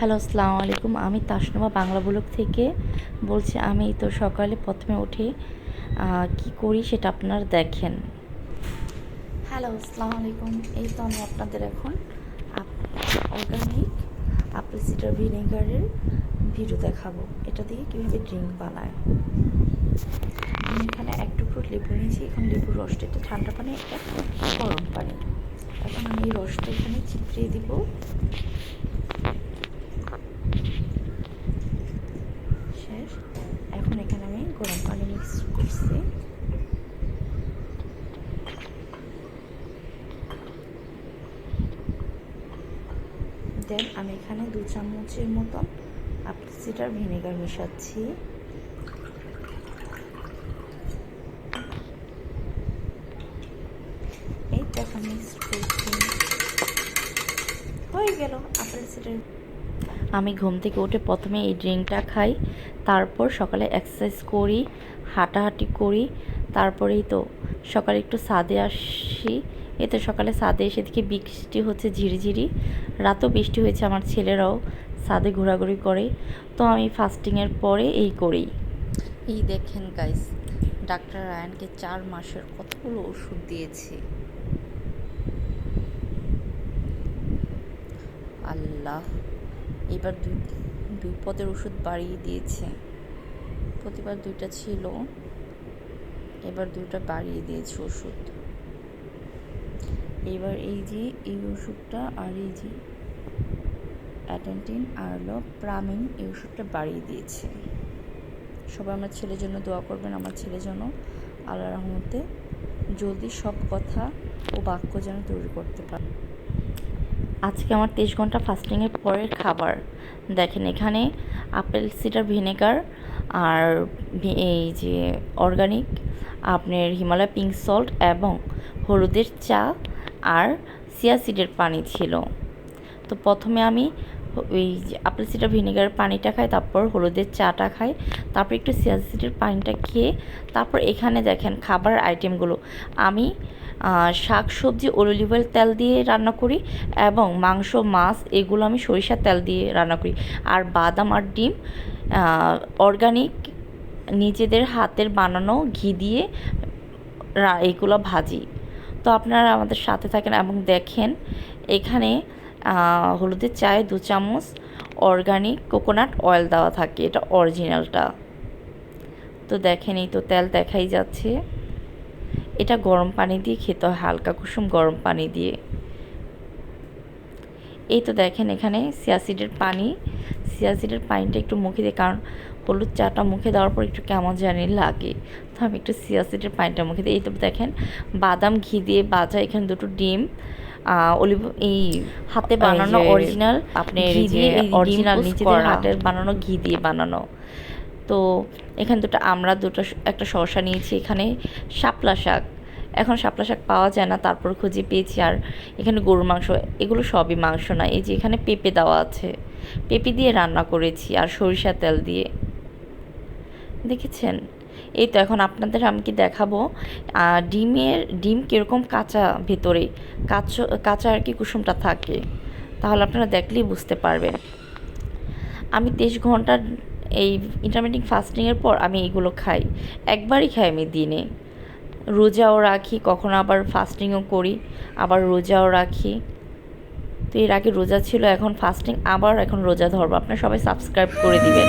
Hello, আসসালামু আলাইকুম। আমি তাসনুমা, বাংলা ব্লগ থেকে বলছি, আমি তো সকালে প্রথমে উঠে। কি করি সেটা আপনারা দেখেন। হ্যালো, আসসালামু আলাইকুম। এই তো আমি আপনাদের এখন অর্গানিক আপেল সিডার ভিনেগারের ভিডিও দেখাবো। এটা দিয়ে কীভাবে ড্রিঙ্ক বানায়। আমি এখানে এক টুকরো লেবু নিয়েছি। এখন লেবুর রসটা এটা ঠান্ডা পানি, একটা গরম পানি। এখন আমি এই রসটা এখানে চিপড়িয়ে দিব শেষ এখন এখানে আমি গরম পানি মিক্স করছি দেন, আমি এখানে দু চামচের মতন আপেল সিডার ভিনেগার মেশাচ্ছি। এই হয়ে গেল আপেল সিডার আমি ঘুম থেকে উঠে প্রথমে এই ড্রিঙ্কটা খাই, তারপর সকালে এক্সারসাইজ করি, হাঁটাহাঁটি করি, তারপরেই তো সকালে একটু ছাদে আসি। এই তো সকালে সাদে এসে দেখি বৃষ্টি হচ্ছে ঝিরিঝিরি। রাতও বৃষ্টি হয়েছে আমার ছেলেরাও ছাদে ঘোরাঘুরি করে। তো আমি ফাস্টিংয়ের পরে এই করি। এই দেখেন গাইস ডাক্তার রায়ানকে চার মাসের কতগুলো ওষুধ দিয়েছে। আল্লাহ, এবার দুই দুই পদের ওষুধ বাড়িয়ে দিয়েছে। প্রতিবার দুইটা ছিল, এবার দুইটা বাড়িয়ে দিয়েছে ওষুধ। এবার এই যে এই ওষুধটা আর এই যে অ্যাটেন্টিন আর হলো প্রামিন এই ওষুধটা বাড়িয়ে দিয়েছে। সবাই আমার ছেলের জন্য দোয়া করবেন, আমার ছেলের জন্য আল্লাহ রহমতে জলদি সব কথা ও বাক্য যেন তৈরি করতে পারে। আজকে আমার তেইশ ঘণ্টা ফাস্টিংয়ের পরের খাবার। দেখেন এখানে আপেল, সিডার, ভিনেগার আর এই যে অর্গানিক, আপনার হিমালয় পিঙ্ক সল্ট এবং হলুদের চা আর সিয়া সিডের পানি ছিল। তো প্রথমে আমি ওই আপেল সিডার ভিনেগারের পানিটা খাই, তারপর হলুদের চাটা খাই, তারপর একটু সিয়া সিডের পানিটা খেয়ে, তারপর এখানে দেখেন খাবার আইটেমগুলো। আমি শাক সবজি অলিভ অয়েল তেল দিয়ে রান্না করি এবং মাংস, মাছ, এগুলো আমি সরিষার তেল দিয়ে রান্না করি। আর বাদাম আর ডিম অর্গানিক নিজেদের হাতের বানানো ঘি দিয়ে এগুলো ভাজি। তো আপনারা আমাদের সাথে থাকেন এবং দেখেন, এখানে হলুদের চায়ে দু চামচ অর্গানিক কোকোনাট অয়েল দেওয়া থাকে, এটা অরিজিনালটা তো দেখেন, এই তো তেল দেখাই যাচ্ছে। এটা গরম পানি দিয়ে খেতে হয়, হালকা কুসুম গরম পানি দিয়ে। এই তো দেখেন এখানে সিয়াসিডের পানি। সিয়াসিডের পানিটা একটু মুখে দিয়ে কারণ হলুদ চাটা মুখে দেওয়ার পর একটু কেমন জানি লাগে। তো আমি একটু সিয়াসিডের পানিটা মুখে দিই। এই তো দেখেন বাদাম ঘি দিয়ে বাজা এখানে দুটো ডিম অলিভ এই হাতে বানানো অরিজিনাল আপনি ঘি দিয়ে অরিজিনাল নিজেদের হাতের বানানো ঘি দিয়ে বানানো। তো এখানে দুটো আমরা দুটো একটা শসা নিয়েছি এখানে। শাপলা শাক। এখন শাপলা শাক পাওয়া যায় না, তারপর খুঁজে পেয়েছি আর এখানে গরুর মাংস, এগুলো সবই মাংস না, এই যে এখানে পেঁপে দেওয়া আছে। পেঁপে দিয়ে রান্না করেছি আর সরিষা তেল দিয়ে। দেখেছেন? এই তো এখন আপনাদের আমি কি দেখাবো? ডিমের, ডিম কীরকম কাঁচা ভেতরে, কাঁচা কাঁচা আর কি কুসুমটা থাকে, তাহলে আপনারা দেখলেই বুঝতে পারবেন। আমি তেইশ ঘণ্টার এই ইন্টারমিডিয়েট ফাস্টিংয়ের পর আমি এগুলো খাই, একবারই খাই আমি দিনে। রোজাও রাখি, কখনো আবার ফাস্টিংও করি, আবার রোজাও রাখি। তো এর আগে রোজা ছিল, এখন ফাস্টিং আবার এখন রোজা ধরবো। আপনারা সবাই সাবস্ক্রাইব করে দিবেন।